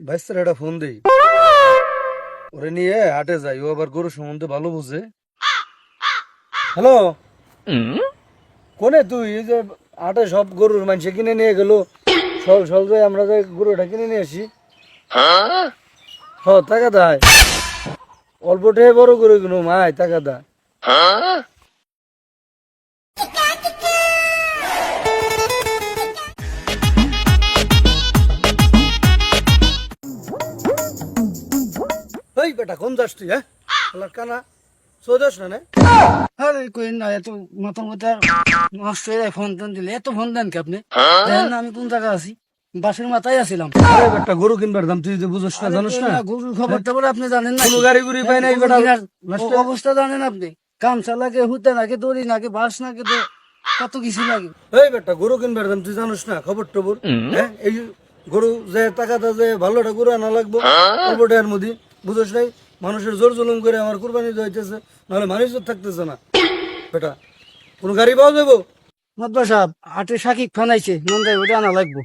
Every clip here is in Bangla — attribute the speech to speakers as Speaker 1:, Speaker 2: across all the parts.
Speaker 1: ভাইস্তার একটা ফোন দেই। ওরে নিয়ে হাটে যাই, ও আবার গরু সম্বন্ধে ভালো বুঝে। হ্যালো কোনে তুই? যে হাটে সব গরুর মানুষ কিনে নিয়ে গেল। সল সল যাই আমরা যাই গরুটা কিনে নিয়ে আসি। হ, টাকা দেয় অল্প বড় করে কিনো মাই টাকা দেয় বেটা কোন যাস তুই হ্যাঁ? আল্লাহর কানা। চৌদাস না না?
Speaker 2: আরে কই না এত মাথা মাথা নষ্ট হয়ে যায় ফোন টোন দিলে। এত ফোন দেন কি আপনি? দেখেন না আমি কোন জায়গায় আছি? বাসের মাথায় আছিলাম।
Speaker 1: আরে বেটা গরু কিনবার দাম তুই যে বুঝছ না জানিস না?
Speaker 2: গরুর খবর টবর আপনি জানেন না
Speaker 1: কোনো গাড়ি গুড়ি পাই নাই বেটা
Speaker 2: অবস্থা জানেন আপনি? কামছা লাগে হুতে নাকি দড়ি নাকি বাস নাকি তো কত কিছু লাগে।
Speaker 1: এই বেটা গরু কিনবার দাম তুই জানিস না খবর টবর হ্যাঁ? এই গরু যে টাকাটা যে ভালোটা গরু আনা লাগবো অল্প টাকার মধ্যে। বুঝছ নাই? মানুষের জোর জুলুম করে আমার কুরবানি যাইতেছে নাহলে মানুষ তো থাকতেছে না। বেটা কোনো গাড়ি পাওয়া যাব
Speaker 2: মাদবা সাহেব আটে সাকিব ফানাইছে নন্দাই ওটা আনা লাগবো।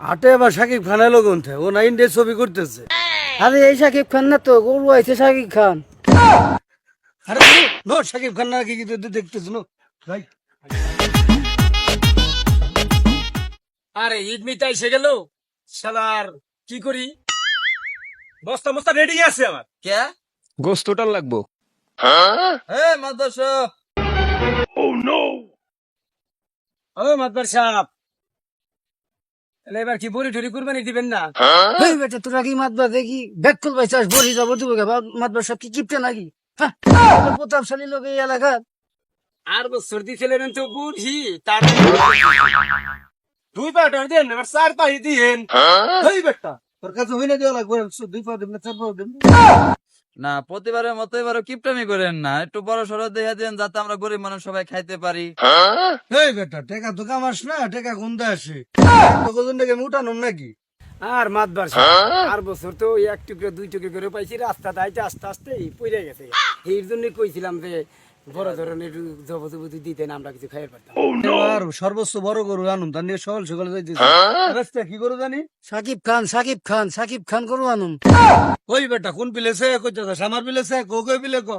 Speaker 1: হাটে আবার সাকিব খান এলো কোনটা ও নাইন ডে ছবি করতেছে।
Speaker 2: আরে এই সাকিব খান না তো গরু আইছে সাকিব খান।
Speaker 1: আরে নো সাকিব খান না কি দেখতেছ নো। ভাই
Speaker 3: আরে ঈদ মিটাই এসে গেল? শালার কি করি? বস্তা মস্তা রেডি আছে আমার।
Speaker 4: কে?
Speaker 3: গোস্তটার লাগবো।
Speaker 4: হ্যাঁ? মাদ্রাসা।
Speaker 3: ও মাতবার সাহেব। তাহলে এবার কি বড়ি টরি কুরবানি দিবেন না?
Speaker 2: এই বেটা তোরা কি মাতবা দেখি? ব্যাগ খুল পাইছাস বসি যাব তুমি মাতবা সব কি কিপটে নাকি? হ্যাঁ? প্রতাপশালী লোক এই এলাকার।
Speaker 3: আর বছর দিছিলেন তো বুঝি তার দুই পাউডার দেন এবার চার পাই দিন
Speaker 1: এই বেটা তোর কাছে হইনা দেওয়া লাগবে দুই পা দেব না চার পা দেব
Speaker 4: না। প্রতিবারের মতো এবারও কিপটামি করেন না। একটু বড় সড়ো দেখে দেন যাতে আমরা গরিব মানুষ সবাই খাইতে পারি।
Speaker 1: এই বেটা টাকা তো কামাস না টাকা কোনটা আসে। টাকা উঠানো নাকি?
Speaker 3: আর মাতবার আর বছর তো এক টুকরো দুই টুকরো করে পাইছি রাস্তা দাইতে আস্তে আস্তে পড়ে গেছে। এই জন্য কইছিলাম যে বড় ধরনের জবজবতি দিতেন আমরা কিছু খাইতে পারতাম।
Speaker 1: আর সর্বোচ্চ বড় গরু আনুন তার নিয়ে সকাল রাস্তা কি গরু জানি?
Speaker 2: সাকিব খান সাকিব খান সাকিব খান করু আনুম
Speaker 1: ওই বেটা কোন পিলেছে কইতেছে আমার পিলেছে কো কই পিলে কো?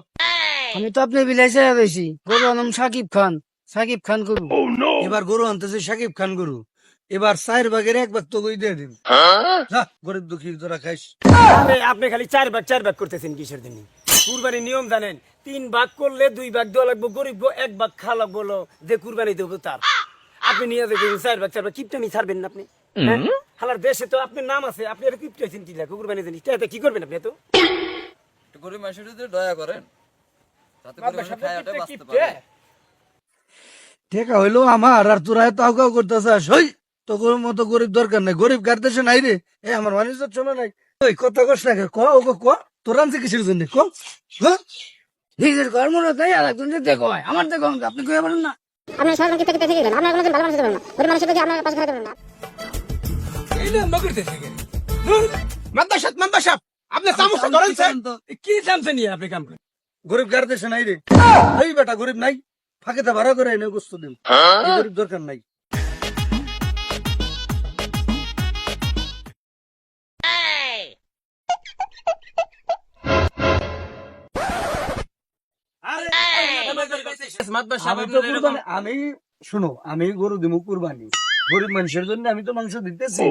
Speaker 2: আমি তো আপনি বিলাইছে বেশি। গরু আনুম সাকিব খান সাকিব খান করু
Speaker 1: এবার গরু আনতেছে সাকিব খান গরু। এবার চার ভাগের এক ভাগ তো দিয়ে দিন। গরিব দুঃখী তোরা খাইস।
Speaker 3: আপনি খালি চার ভাগ চার ভাগ করতেছেন কিসের দিন কুরবানির নিয়ম জানেন তিন ভাগ করলে দুই ভাগ দেওয়া লাগবে গরিব এক ভাগ খাওয়া লাগবো যে কুরবানি দেবো তার। আপনি নিয়ে যাবেন চার ভাগ চার ভাগ কিপটামি ছাড়বেন না আপনি হ্যাঁ? হালার দেশে তো আপনার নাম আছে আপনি আর কিপটাইছেন কি লাগে কুরবানি দেন এটা কি করবেন আপনি এত?
Speaker 4: গরিব মানুষের যদি দয়া করেন
Speaker 3: কিপটে।
Speaker 1: টেকা হইল আমার আর তোরা এত করতেছিস তো মতো গরিব দরকার নাই গরিব কার দেশে নাই রে। এ আমার মানুষ চলে নাই। ওই কথা কস না ক? ও ক? তোর আনছে কিসের জন্য? ক? হ্যাঁ?
Speaker 2: নিজের কর্ম তাই আর একজন দেখো হয় আমার দেখো আপনি কয়ে পারেন না।
Speaker 5: আপনার থেকে থেকে গেলেন। আপনার কোনো ভালো মানুষ হতে না। গরিব মানুষের আপনার পাশে খারাপ না।
Speaker 3: যে মাদ্রাসাত মাদ্রাসাত আপনি করেন স্যার
Speaker 4: তো
Speaker 3: কি চামচে নিয়ে আপনি কাম করেন
Speaker 1: গরিব কার দেশে নাই রে এই বেটা গরিব নাই ফাঁকেতে ভাড়া করে এনে গোস্ত দিন এই গরিব দরকার নাই। আমি শুনো আমি গরু দিমু কুরবানি। গরিব মানুষের জন্য আমি তো মাংস দিতেছি।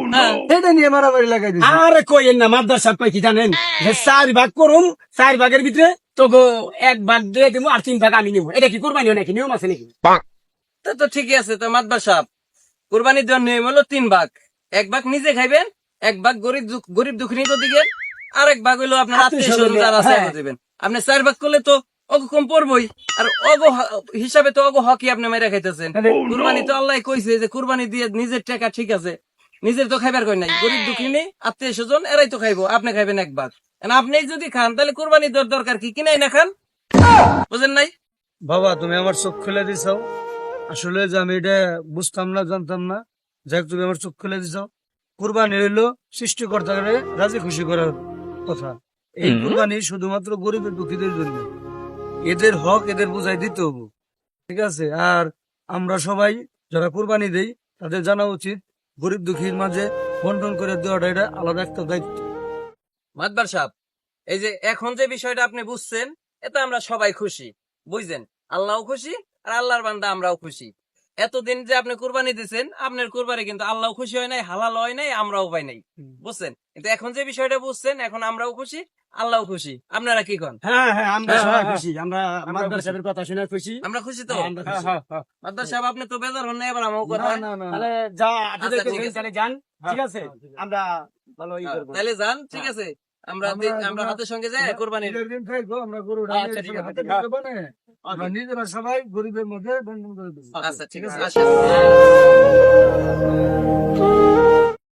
Speaker 1: এটা নিয়ে মারামারি লাগাই দিচ্ছি
Speaker 3: আরে কইেন না মাদ্রাসা কই কি জানেন? চার ভাগ করুম চার ভাগের ভিতরে তো গো এক ভাগ দিয়ে দিব আর তিন ভাগ আমি নিব এটা কি কোরবানি নাকি? নিয়ম আছে নাকি?
Speaker 4: তা তো ঠিকই আছে তো মাতবার সাহেব। কুরবানির দেওয়ার নিয়ম হলো তিন ভাগ। এক ভাগ নিজে খাইবেন এক ভাগ গরিব দুঃখ- গরিব দুঃখিনী দিবেন আর এক ভাগ হইল আপনার আত্মীয় স্বজন যারা আছে
Speaker 3: হ্যাঁ।
Speaker 4: দিবেন। আপনি চার ভাগ করলে তো অগ কম পড়বই। আর অগ হিসাবে তো অগ হকি আপনি মেরে খাইতেছেন। কুরবানি তো আল্লাহ কইছে যে কুরবানি দিয়ে নিজের টাকা ঠিক আছে। নিজের তো খাইবার কই নাই। গরিব দুঃখিনী আত্মীয় স্বজন এরাই তো খাইবো। আপনি খাইবেন এক আপনি যদি খান তাহলে কুরবানি দেওয়ার দরকার কি? কিনাই না খান। বুঝেন নাই?
Speaker 1: বাবা তুমি আমার চোখ খুলে দিছাও আসলে যে আমি এটা বুঝতাম না জানতাম না। যাই হোক তুমি আমার চোখ খুলে দিছাও কুরবানি হইল সৃষ্টিকর্তাকে রাজি খুশি করার কথা। এই। কুরবানি শুধুমাত্র গরিবের দুঃখীদের জন্য। এদের হক এদের বুঝাই দিতে হব। ঠিক আছে? আর আমরা সবাই যারা কোরবানি দেই তাদের জানা উচিত গরিব দুঃখীর মাঝে বন্টন করে দেওয়াটা এটা আলাদা একটা দায়িত্ব।
Speaker 4: মাতবার সাহেব এই যে এখন যে বিষয়টা আপনি বুঝছেন এতে আমরা সবাই খুশি। বুঝছেন? আল্লাহও খুশি আর আল্লাহর বান্দা আমরাও খুশি। এতদিন যে আপনি কুরবানি দিচ্ছেন আপনার কুরবানি কিন্তু আল্লাহ খুশি হয় নাই হালাল হয় নাই আমরাও পাই নাই। বুঝছেন? কিন্তু এখন যে বিষয়টা বুঝছেন এখন আমরাও খুশি আল্লাহও খুশি। আপনারা কি কন?
Speaker 3: হ্যাঁ হ্যাঁ আমরা
Speaker 2: হ্যাঁ,
Speaker 3: সবাই
Speaker 2: হ্যাঁ,
Speaker 3: খুশি আমরা মাদ্রাসার সাহেবের কথা শুনে খুশি।
Speaker 4: আমরা খুশি তো?
Speaker 3: হ্যাঁ, হ্যাঁ, হ্যাঁ।
Speaker 4: মাদ্দার সাহেব আপনি তো বেজার হন না এবার আমার কথা।
Speaker 3: তাহলে যা আপনাদের
Speaker 4: আচ্ছা, আছে।
Speaker 3: তাহলে যান ঠিক আছে? আমরা ভালো ই করব।
Speaker 4: তাহলে যান ঠিক আছে। আমরা
Speaker 1: আমরা-
Speaker 4: হাতের সঙ্গে যাই কোরবানির।
Speaker 1: ঈদের দিন খাইবো, আমরা গরুটা
Speaker 4: আচ্ছা, ঠিক আছে,
Speaker 1: আমরা নিজেরা সবাই গরিবের মধ্যে বন্টন করে দেবো।
Speaker 4: আচ্ছা ঠিক আছে